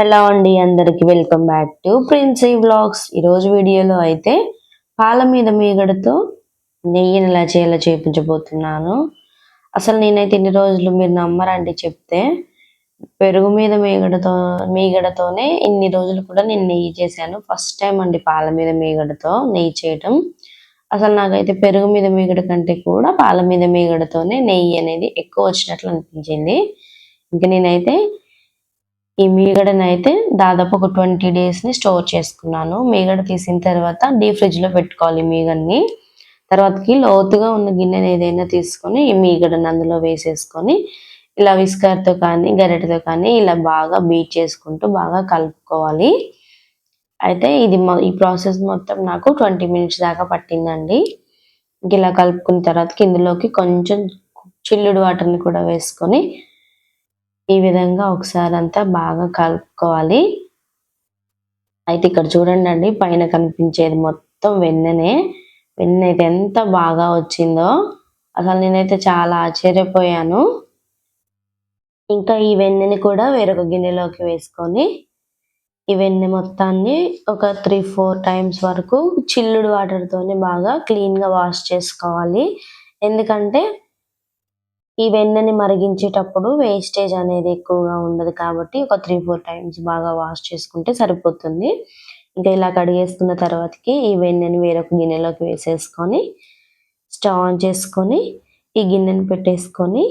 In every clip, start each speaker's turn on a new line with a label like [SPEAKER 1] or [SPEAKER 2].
[SPEAKER 1] Hello అండి అందరికి welcome back to Princy vlogs. ఈరోజు వీడియోలో అయితే పాల మీద మీగడతో నెయ్యిని ఎలా చేయాలో చేయించబోతున్నాను అసలు నేనైతే ఇన్ని రోజులు మీరు నమ్మరండి చెప్తే పెరుగు మీద మీగడతో మీగడతోనే ఇన్ని రోజులు కూడా నేను నెయ్యి చేశాను. ఫస్ట్ టైం అండి పాల మీద మీగడతో నెయ్యి చేయటం. అసలు నాకైతే పెరుగు మీద మీగడ కంటే కూడా పాల మీద మీగడతోనే నెయ్యి అనేది ఎక్కువ వచ్చినట్లు అనిపించింది. ఇంక నేనైతే ఈ మీగడనైతే అయితే దాదాపు ఒక ట్వంటీ డేస్ని స్టోర్ చేసుకున్నాను. మీగడ తీసిన తర్వాత డీప్ ఫ్రిడ్జ్లో పెట్టుకోవాలి మీగడని తర్వాతకి లోతుగా ఉన్న గిన్నెని ఏదైనా తీసుకొని ఈ మీగడని అందులో వేసేసుకొని ఇలా విస్కర్తో కానీ గరిటెతో కానీ ఇలా బాగా బీట్ చేసుకుంటూ బాగా కలుపుకోవాలి. అయితే ఇది ఈ ప్రాసెస్ మొత్తం నాకు ట్వంటీ మినిట్స్ దాకా పట్టిందండి. ఇంక ఇలా కలుపుకున్న తర్వాత ఇందులోకి కొంచెం చిల్లుడు వాటర్ని కూడా వేసుకొని ఈ విధంగా ఒకసారి అంతా బాగా కలుపుకోవాలి. అయితే ఇక్కడ చూడండి అండి పైన కనిపించేది మొత్తం వెన్నెనే. వెన్న అయితే ఎంత బాగా వచ్చిందో. అసలు నేనైతే చాలా ఆశ్చర్యపోయాను. ఇంకా ఈ వెన్నెని కూడా వేరొక గిన్నెలోకి వేసుకొని ఈ వెన్నె మొత్తాన్ని ఒక త్రీ ఫోర్ టైమ్స్ వరకు చిల్లుడు వాటర్తోనే బాగా క్లీన్గా వాష్ చేసుకోవాలి. ఎందుకంటే ఈ వెన్నని మరిగించేటప్పుడు వేస్టేజ్ అనేది ఎక్కువగా ఉండదు కాబట్టి ఒక త్రీ ఫోర్ టైమ్స్ బాగా వాష్ చేసుకుంటే సరిపోతుంది. ఇంకా ఇలా కడిగేసుకున్న తర్వాతకి ఈ వెన్నని వేరొక గిన్నెలోకి వేసేసుకొని స్టవ్ ఆన్ చేసుకొని ఈ గిన్నెని పెట్టేసుకొని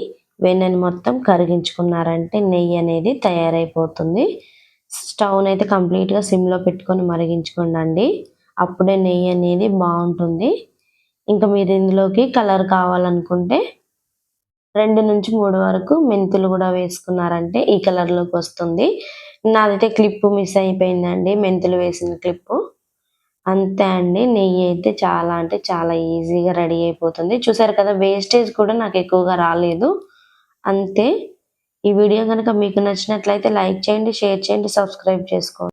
[SPEAKER 1] వెన్నని మొత్తం కరిగించుకున్నారంటే నెయ్యి అనేది తయారైపోతుంది. స్టవ్ అయితే కంప్లీట్గా సిమ్లో పెట్టుకొని మరిగించుకోండి అప్పుడే నెయ్యి అనేది బాగుంటుంది. ఇంకా మీరు ఇందులోకి కలర్ కావాలనుకుంటే రెండు నుంచి మూడు వరకు మెంతులు కూడా వేసుకున్నారంటే ఈ కలర్లోకి వస్తుంది. నాదైతే క్లిప్ మిస్ అయిపోయిందండి మెంతులు వేసిన క్లిప్. అంతే అండి నెయ్యి అయితే చాలా అంటే చాలా ఈజీగా రెడీ అయిపోతుంది. చూసారు కదా వేస్టేజ్ కూడా నాకు ఎక్కువగా రాలేదు. అంతే. ఈ వీడియో కనుక మీకు నచ్చినట్లయితే లైక్ చేయండి షేర్ చేయండి సబ్స్క్రైబ్ చేసుకోండి.